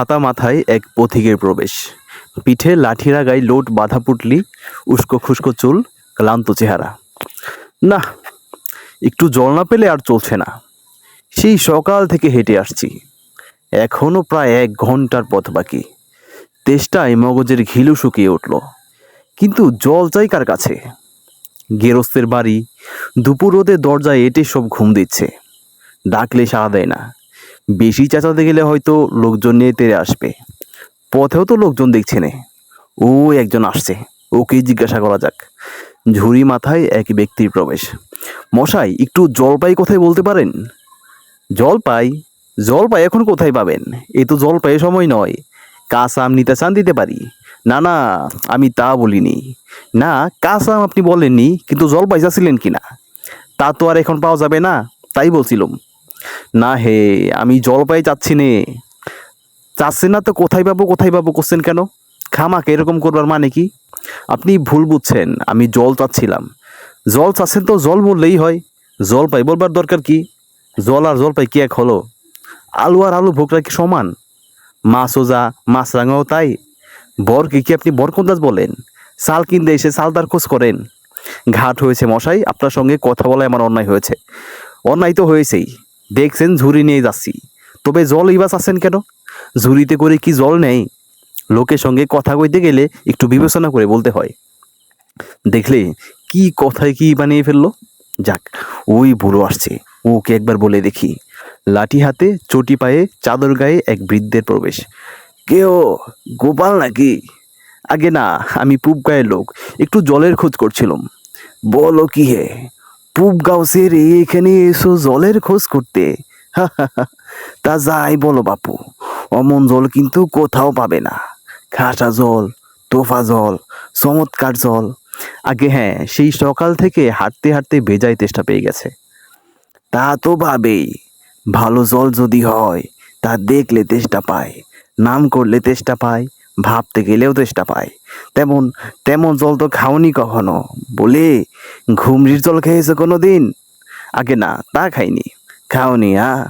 ছাতা মাথায় এক পথিকের প্রবেশ। পিঠে লাঠিরা গায়ে লোট বাঁধা পুটলি, উস্কো খুস্কো চুল, ক্লান্ত চেহারা। না, একটু জল না পেলে আর চলছে না। সেই সকাল থেকে হেঁটে আসছি। এখনও প্রায় এক ঘণ্টার পথ বাকি। তেষ্টায় মগজের ঘিলু শুকিয়ে উঠল। কিন্তু জল চাই কার কাছে? গেরস্তের বাড়ি, দুপুর রোদে দরজায় এটে সব ঘুম দিচ্ছে। ডাকলে সাড়া দেয় না। বেশি চেঁচাতে গেলে হয়তো লোকজন নিয়ে তেরে আসবে। পথেও তো লোকজন দেখছে নে। ও একজন আসছে। ওকে জিজ্ঞাসা করা যাক। ঝুড়ি মাথায় এক ব্যক্তির প্রবেশ। মশাই, একটু জলপাই কোথায় বলতে পারেন? জলপাই? জলপাই এখন কোথায় পাবেন? এ তো জলপাই সময় নয়। কাঁচা আম নিতে চান দিতে পারি। না না, আমি তা বলিনি। না কাঁচা আম আপনি বলেননি, কিন্তু জলপাই চাচ্ছিলেন কি না তা তো আর এখন পাওয়া যাবে না, তাই বলছিলাম। না হে, আমি জলপাই চাচ্ছি নে। চাচ্ছেন না তো কোথায় পাবো কোথায় পাবো করছেন কেন? খামাকে এরকম করবার মানে কি? আপনি ভুল বুঝছেন, আমি জল চাচ্ছিলাম। জল চাচ্ছেন তো জল বললেই হয়। জল পাই বলবার দরকার কি? জল আর জল পাই কি এক হলো? আলু আর আলু ভোগরা কি সমান? মাছও যা, মাছ রাঙাও তাই। বর কি কি আপনি বরকন্দাজ বলেন? চাল কিনতে এসে চালদার খোঁজ করেন। ঘাট হয়েছে মশাই, আপনার সঙ্গে কথা বলায় আমার অন্যায় হয়েছে। অন্যায় তো হয়েছেই। দেখছেন ঝুড়ি নিয়ে যাচ্ছি। তবে জল ইবাস আছেন কেন? ঝুড়িতে করে কি জল নেই? লোকের সঙ্গে কথা কইতে গেলে একটু বিবেচনা করে বলতে হয়। দেখলে কি কথায় কি বানিয়ে ফেলল? যাক, ওই বুড়ো আসছে। ওকে একবার বলে দেখি। লাঠি হাতে, চটি পায়ে, চাদর গায়ে এক বৃদ্ধের প্রবেশ। কেও গোপাল নাকি? আগে না, আমি পূব গায়ের লোক। একটু জলের খোঁজ করছিলাম। বলো কি হে? পূব গাঁও সেরে এখানে এসো জলের খোঁজ করতে। তা যাই বলো বাপু, অমন জল কিন্তু কোথাও পাবে না। খাসা জল, তোফা জল, চমৎকার জল। আগে হ্যাঁ সেই সকাল থেকে হাঁটতে হাঁটতে বেজায় তেষ্টা পেয়ে গেছে। তা তো ভাবেই ভালো জল যদি হয়, তা দেখলে তেষ্টা পায়, নাম করলে তেষ্টা পায়। ভাবতে গেলেও তেষ্টা পায়। তেমন তেমন জল তো খাওনি কখনো। বলে, ঘুমরির জল খেয়েছে কোনো দিন আগে না, তা খাইনি। খাওনি, আ।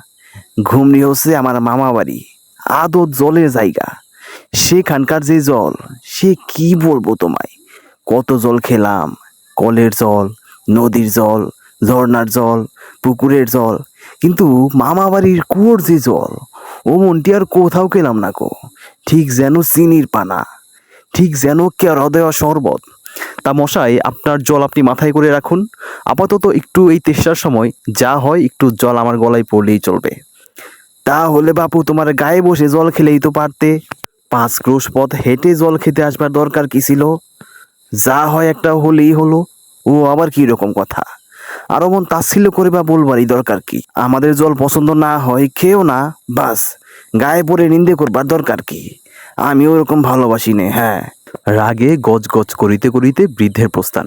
ঘুমরি হচ্ছে আমার মামা বাড়ি। আদত জলের জায়গা। সেখানকার যে জল, সে কি বলব তোমায়? কত জল খেলাম। কলের জল, নদীর জল, ঝর্ণার জল, পুকুরের জল। কিন্তু মামা বাড়ির কুয়োর যে জল, ও মনটি আর কোথাও খেলাম না গো। ঠিক যেন চিনির পানা, ঠিক যেন কেরা দেওয়া শরবত। তা মশাই, আপনার জল আপনি মাথায় করে রাখুন। আপাতত একটু এই তেষ্টার সময় যা হয় একটু জল আমার গলায় পড়লেই চলবে। তাহলে বাপু, তোমার গায়ে বসে জল খেলেই তো পারতে। পাঁচ ক্রোশ পথ হেঁটে জল খেতে আসবার দরকার কি ছিল? যা হয় একটা হলেই হলো। ও আবার কি রকম কথা? আরও মন তাচ্ছিল্য করে বা বলবারই দরকার কি? আমাদের জল পছন্দ না হয় খেও না বাস। গায়ে পড়ে নিন্দে করবার দরকার কি? আমি ওরকম ভালোবাসি নে হ্যাঁ। রাগে গজ গজ করিতে করিতে বৃদ্ধের প্রস্থান।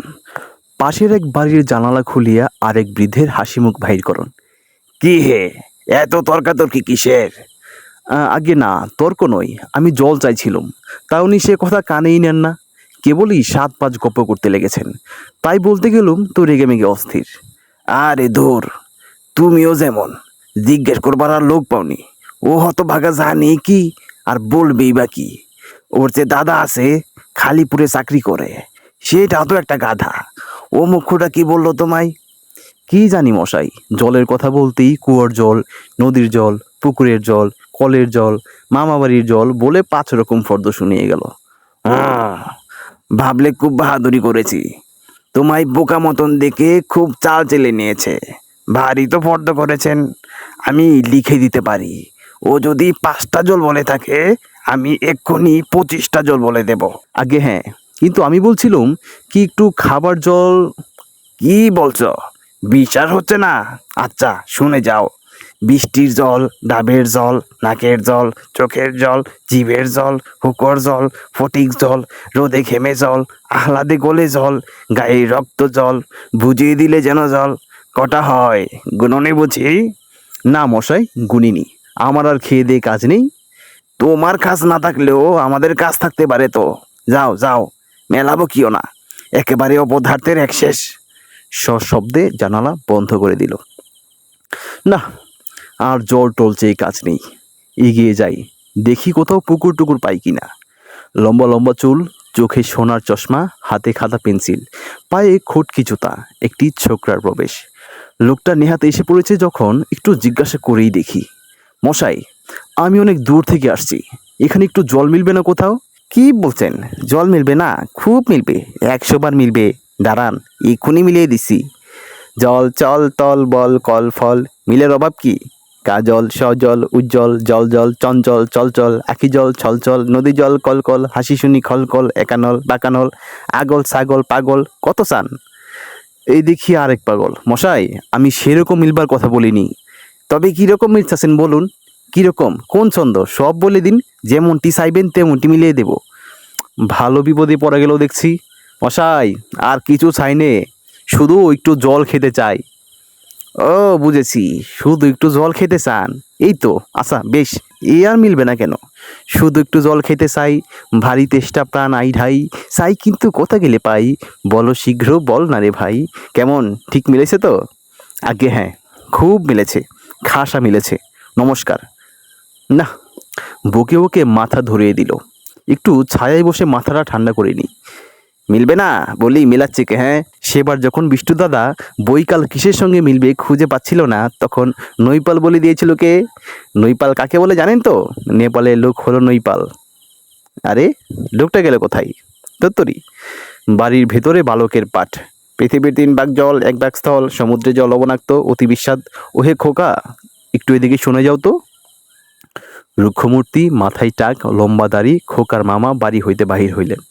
পাশের এক বাড়ির জানালা খুলিয়া আরেক বৃদ্ধের হাসি মুখ বাহির করুন। কি হে? এত তর্কাতর্কি কিসের? আগে না তর্ক নয় আমি জল চাইছিলাম। তা উনি সে কথা কানেই নেন না। কেবলই সাত পাঁচ গপ্প করতে লেগেছেন। তাই বলতে গেলুম তো রেগে মেগে অস্থির। আরে ধর তুমিও যেমন জিজ্ঞেস করবার আর লোক পাওনি। ও হত ভাগা জানে কি আর বলবেই বা কি। ওর যে দাদা আছে খালিপুরে চাকরি করে সেটা তো একটা গাধা। ও মুখ্যটা কি বলল তোমায়? কি জানি মশাই জলের কথা বলতেই কুয়োর জল নদীর জল পুকুরের জল কলের জল মামাবাড়ির জল বলে পাঁচ রকম ফর্দ শুনিয়ে গেল। ভাবলে খুব বাহাদুরি করেছি। তোমায় বোকা মতন দেখে খুব চাল চেলে নিয়েছে। ভারী তো ফর্দ করেছেন। আমি লিখে দিতে পারি। ও যদি পাঁচটা জল বলে থাকে আমি এক্ষুনি পঁচিশটা জল বলে দেব। আগে হ্যাঁ কিন্তু আমি বলছিলাম কি একটু খাবার জল? কি বলছো? বিচার হচ্ছে না। আচ্ছা শুনে যাও। বৃষ্টির জল, ডাবের জল, নাকের জল, চোখের জল, জিভের জল, হুকর জল, ফটিক জল, রোদে ঘেমে জল, আহ্লাদে গলে জল, গায়ে রক্ত জল, বুঝিয়ে দিলে যেন জল। কটা হয়? গুণনে বুঝি? না মশাই, গুনিনি। আমার আর খেয়ে দিয়ে কাজ নেই। তোমার কাজ না থাকলেও আমাদের কাজ থাকতে পারে তো। যাও যাও, মেলাবো কিও না। একেবারে অপদার্থের এক শেষ। সশব্দে জানালা বন্ধ করে দিল। না আর জল টলছে এই কাজ নেই। এগিয়ে যাই, দেখি কোথাও পুকুর টুকুর পাই কি না লম্বা লম্বা চুল, চোখে সোনার চশমা, হাতে খাতা পেন্সিল, পায়ে খটকি জুতা, একটি ছোকরার প্রবেশ। লোকটা নেহাতে এসে পড়েছে যখন একটু জিজ্ঞাসা করেই দেখি। মশাই, আমি অনেক দূর থেকে আসছি, এখানে একটু জল মিলবে না কোথাও? কি বলছেন? জল মিলবে না, খুব মিলবে, একশো বার মিলবে। দাঁড়ান, এক্ষুনি মিলিয়ে দিছি জল, চল, তল, বল, কল, ফল, মিলের অভাব কি? কাজল, সজল, উজ্জ্বল জল জল চঞ্চল, চলচল আখি জল ছলচল নদী জল কলকল হাসি শুনি খলকল, একানল, বাকানল, আগল, ছাগল, পাগল, কত চান? এই দেখি আরেক পাগল। মশাই, আমি সেরকম মিলবার কথা বলিনি। তবে কীরকম মিলছেন বলুন? কীরকম? কোন ছন্দ? সব বলে দিন, যেমনটি চাইবেন তেমনটি মিলিয়ে দেব। ভালো বিপদে পড়ে গেলেও দেখছি। মশাই, আর কিছু চাই নে। শুধু একটু জল খেতে চাই। ও, বুঝেছি। শুধু একটু জল খেতে চান। এই তো আচ্ছা বেশ, এ আর মিলবে না কেন? শুধু একটু জল খেতে চাই, ভারী তেষ্টা প্রাণ আই ঢাই। চাই কিন্তু কোথা গেলে পাই? বলো শীঘ্র, বল না রে ভাই। কেমন, ঠিক মিলেছে তো? আগে হ্যাঁ খুব মিলেছে, খাসা মিলেছে। নমস্কার। না বকে বকে মাথা ধরিয়ে দিল। একটু ছায়ায় বসে মাথাটা ঠান্ডা করে নি। মিলবে না? বলি, মিলাচ্ছে কে হ্যাঁ? সেবার যখন বিষ্ণু দাদা বইকাল কিসের সঙ্গে মিলবে খুঁজে পাচ্ছিল না, তখন নৈপাল বলে দিয়েছিল কে? নৈপাল কাকে বলে জানেন তো? নেপালের লোক হলো নৈপাল। আরে, লোকটা গেল কোথায়? তত্তরি বাড়ির ভেতরে বালকের পাঠ। পৃথিবীর তিন ভাগ জল, এক ভাগ স্থল, সমুদ্রে জল লবণাক্ত অতি বিস্বাদ। ওহে খোকা, একটু এদিকে শুনে যাও তো। রুক্ষমূর্তি, মাথায় টাক, লম্বা দাড়ি, খোকার মামা বাড়ি হইতে বাহির হইলেন।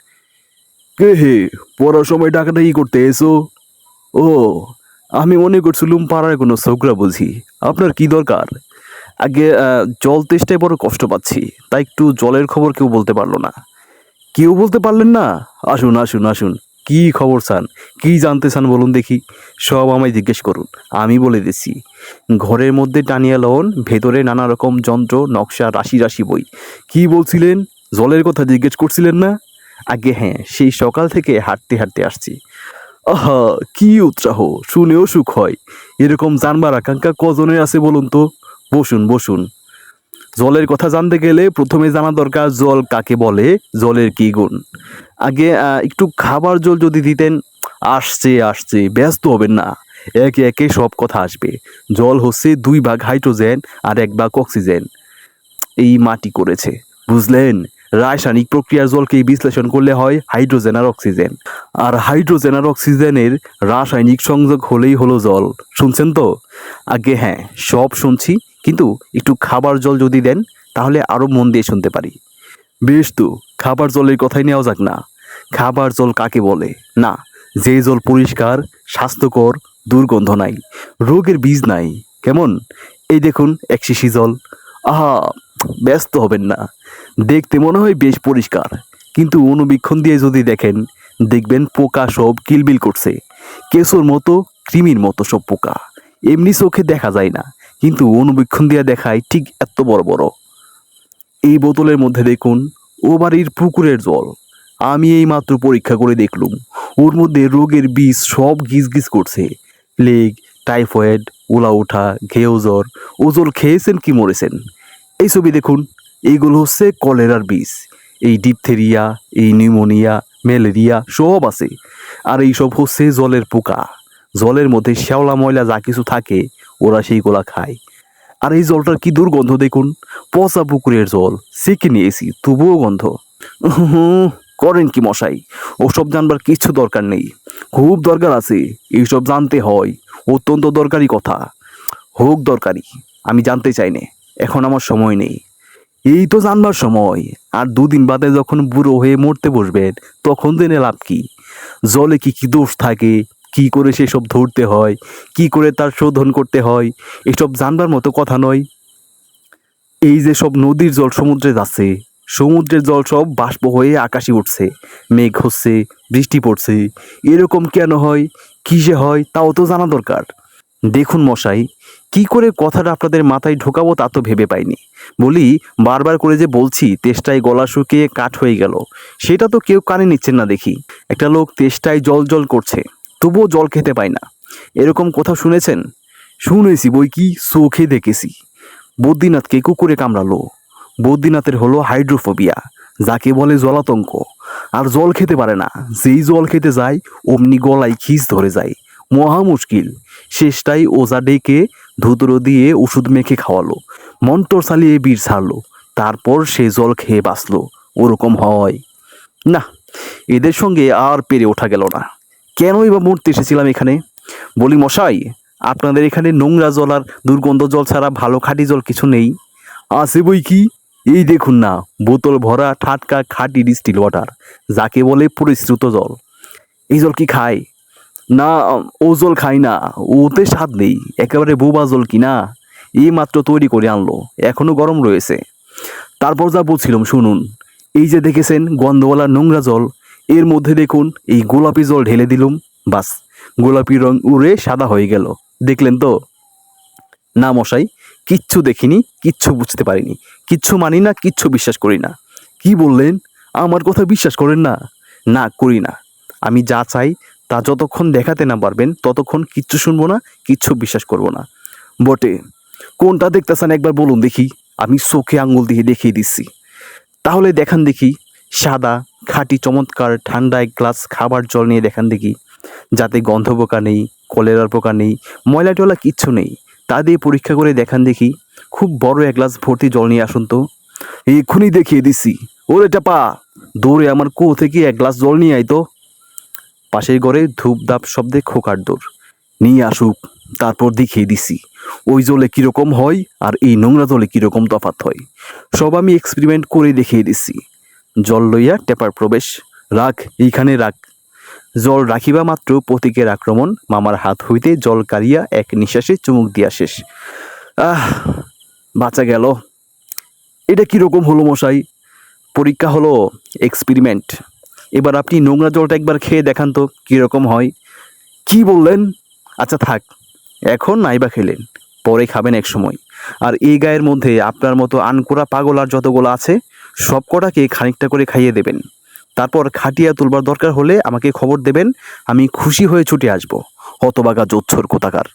কে হে? পড়ার সময় ই করতে এসো। ও, আমি মনে করছিলুম পাড়ার কোনো ছোকরা বুঝি। আপনার কি দরকার? আগে জল তেষ্টায় বড় কষ্ট পাচ্ছি, তাই একটু জলের খবর কেউ বলতে পারল না। কেউ বলতে পারলেন না? আসুন আসুন আসুন। কি খবর চান কি জানতে চান বলুন দেখি। সব আমায় জিজ্ঞেস করুন, আমি বলে দিচ্ছি। ঘরের মধ্যে টানিয়া লন ভেতরে নানা রকম যন্ত্র, নকশা, রাশি রাশি বই। কি বলছিলেন? জলের কথা জিজ্ঞেস করছিলেন না? আগে হ্যাঁ সেই সকাল থেকে হাঁটতে হাঁটতে আসছি। আহা, কি উৎসাহ, শুনেও সুখ হয়। এরকম জানবার আকাঙ্ক্ষা কজনের আছে বলুন তো? বসুন বসুন। জলের কথা জানতে গেলে প্রথমে জানা দরকার জল কাকে বলে, জলের কি গুণ। আগে একটু খাবার জল যদি দিতেন, আসছে আসছে, ব্যস্ত হবেন না। একে একে সব কথা আসবে। জল হচ্ছে দুই ভাগ হাইড্রোজেন আর এক ভাগ অক্সিজেন। এই মাটি করেছে, বুঝলেন? রাসায়নিক প্রক্রিয়ার জলকে বিশ্লেষণ করলে হয় হাইড্রোজেন আর অক্সিজেন। আর হাইড্রোজেন আর অক্সিজেনের রাসায়নিক সংযোগ হলেই হলো জল। শুনছেন তো? আগে হ্যাঁ সব শুনছি, কিন্তু একটু খাবার জল যদি দেন, তাহলে আরও মন দিয়ে শুনতে পারি। বেশ তো খাবার জলের কথাই নেওয়া যাক না। খাবার জল কাকে বলে? না, যে জল পরিষ্কার, স্বাস্থ্যকর, দুর্গন্ধ নাই, রোগের বীজ নাই। কেমন? এই দেখুন, এক শিশি জল। আহা! ব্যস্ত হবেন না। দেখতে মনে হয় বেশ পরিষ্কার। কিন্তু অনুবীক্ষণ দিয়ে যদি দেখেন, দেখবেন পোকা সব কিলবিল করছে। কেঁচোর মতো, কৃমির মতো সব পোকা। এমনি চোখে দেখা যায় না। কিন্তু অনুবীক্ষণ দিয়ে দেখায় ঠিক এত বড় বড়। এই বোতলের মধ্যে দেখুন, ও বাড়ির পুকুরের জল। আমি এই মাত্র পরীক্ষা করে দেখলুম, ওর মধ্যে রোগের বীজ সব গিজ গিজ করছে। প্লেগ টাইফয়েড উলা ওঠা ঘেউ জ্বর, ও জল খেয়েছেন কি মরেছেন? এই ছবি দেখুন, এইগুলো হচ্ছে কলেরার বীজ। এই ডিপথেরিয়া, এই নিউমোনিয়া, ম্যালেরিয়া সব আছে। আর এই সব হচ্ছে জলের পোকা। জলের মধ্যে শ্যাওলা ময়লা যা কিছু থাকে, ওরা সেইগুলা খায়। আর এই জলটার কি দুর্গন্ধ দেখুন? পচা পুকুরের জল সেকে নিয়েছি তবুও গন্ধ। করেন কি মশাই? ওসব জানবার কিছু দরকার নেই। খুব দরকার আছে, এইসব জানতে হয়। অত্যন্ত দরকারি কথা। হোক দরকারি, আমি জানতে চাই না। এখন আমার সময় নেই। এই তো জানবার সময়। আর দুদিন বাদে যখন বুড়ো হয়ে মরতে বসবেন, তখন জেনে লাভ কি? জলে কি কি দোষ থাকে? কি করে সেসব ধরতে হয়? কি করে তার শোধন করতে হয়? এসব জানবার মতো কথা নয়। এই যে সব নদীর জল সমুদ্রে যাচ্ছে, সমুদ্রের জল সব বাষ্প হয়ে আকাশে উঠছে, মেঘ হচ্ছে, বৃষ্টি পড়ছে। এরকম কেন হয়? কিসে হয়? তাও তো জানা দরকার। দেখুন মশাই কি করে কথাটা আপনাদের মাথায় ঢোকাবো তা তো ভেবে পাইনি। বলি, বারবার করে যে বলছি, তেষ্টায় গলা শুকিয়ে কাঠ হয়ে গেল। সেটা তো কেউ কানে নিচ্ছেন না দেখি। একটা লোক তেষ্টায় জল জল করছে, তবুও জল খেতে পায় না। এরকম কোথাও শুনেছেন? শুনেছি, বই কি চোখে দেখেছি। বদ্রীনাথকে কুকুরে কামড়ালো। বদ্রীনাথের হলো হাইড্রোফোবিয়া, যাকে বলে জলাতঙ্ক। আর জল খেতে পারে না। যেই জল খেতে যায়, অমনি গলায় খিস ধরে যায়। মহা মুশকিল। শেষটাই ওজা ডেকে ধুতরো দিয়ে ওষুধ মেখে খাওয়ালো, মন্টর চালিয়ে বীর ছাড়লো, তারপর সে জল খেয়ে বাঁচলো, ওরকম হয়। না, এদের সঙ্গে আর পেরে ওঠা গেল না। কেনই বা মরতে এসেছিলাম এখানে? বলি, মশাই, আপনাদের এখানে নোংরা জল আর দুর্গন্ধ জল ছাড়া ভালো খাঁটি জল কিছু নেই। আছে বই কি? এই দেখুন না, বোতল ভরা ঠাটকা খাঁটি ডিস্টিল ওয়াটার, যাকে বলে পরিশ্রুত জল। এই জল কি খায়? না, ও জল খাই না। ওতে স্বাদ নেই, একেবারে বোবা জল কি না এই মাত্র তৈরি করে আনলো, এখনও গরম রয়েছে। তারপর যা বলছিলাম, শুনুন। এই যে দেখেছেন, গন্ধওয়ালা নোংরা জল। এর মধ্যে দেখুন, এই গোলাপি জল ঢেলে দিলুম, বাস। গোলাপি রং উড়ে সাদা হয়ে গেল। দেখলেন তো? না মশাই, কিচ্ছু দেখিনি, কিচ্ছু বুঝতে পারিনি। কিচ্ছু মানি না, কিচ্ছু বিশ্বাস করি না। কি বললেন? আমার কথা বিশ্বাস করেন না? না, করি না। আমি যা চাই তা যতক্ষণ দেখাতে না পারবেন, ততক্ষণ কিচ্ছু শুনব না, কিচ্ছু বিশ্বাস করব না। বটে, কোনটা দেখতেছেন একবার বলুন দেখি। আমি চোখে আঙুল দিয়ে দেখিয়ে দিচ্ছি। তাহলে দেখান দেখি, সাদা, খাঁটি, চমৎকার ঠান্ডা এক গ্লাস, খাবার, জল নিয়ে দেখান দেখি। যাতে গন্ধ পোকা নেই, কলেরার পোকা নেই, ময়লা টলা কিচ্ছু নেই। তা দিয়ে পরীক্ষা করে দেখান দেখি, খুব বড় এক গ্লাস ভর্তি জল নিয়ে আসুন তো। এক্ষুনি দেখিয়ে দিচ্ছি। ওরে পা দৌড়ে আমার কুয়ো থেকে এক গ্লাস জল নিয়ে আয় তো। পাশের ঘরে ধূপ ধাপ শব্দে খোকার দৌড়। নিয়ে আসুক তারপর দেখিয়ে দিছি। ওই জলে কীরকম হয় আর এই নোংরা জলে কীরকম তফাৎ হয়। সব আমি এক্সপেরিমেন্ট করে দেখিয়ে দিছি। জল লইয়া টেপার প্রবেশ। রাখ, এইখানে রাখ। জল রাখিবা মাত্র প্রতীকের আক্রমণ। মামার হাত হইতে জল কাড়িয়া এক নিঃশ্বাসে চুমুক দিয়া শেষ। আহ, বাঁচা গেল। এটা কীরকম হলো মশাই? পরীক্ষা হলো এক্সপেরিমেন্ট এবার আপনি নোংরা জলটা একবার খেয়ে দেখান তো কীরকম হয়। কি বললেন? আচ্ছা থাক, এখন নাইবা খেলেন, পরে খাবেন এক সময় আর এই গায়ের মধ্যে আপনার মতো আনকোরা পাগল আর যতগুলো আছে সব কটাকে খানিকটা করে খাইয়ে দেবেন। তারপর খাটিয়া তুলবার দরকার হলে আমাকে খবর দেবেন, আমি খুশি হয়ে ছুটে আসব, হতবাগা জোচ্ছর কোথাকার।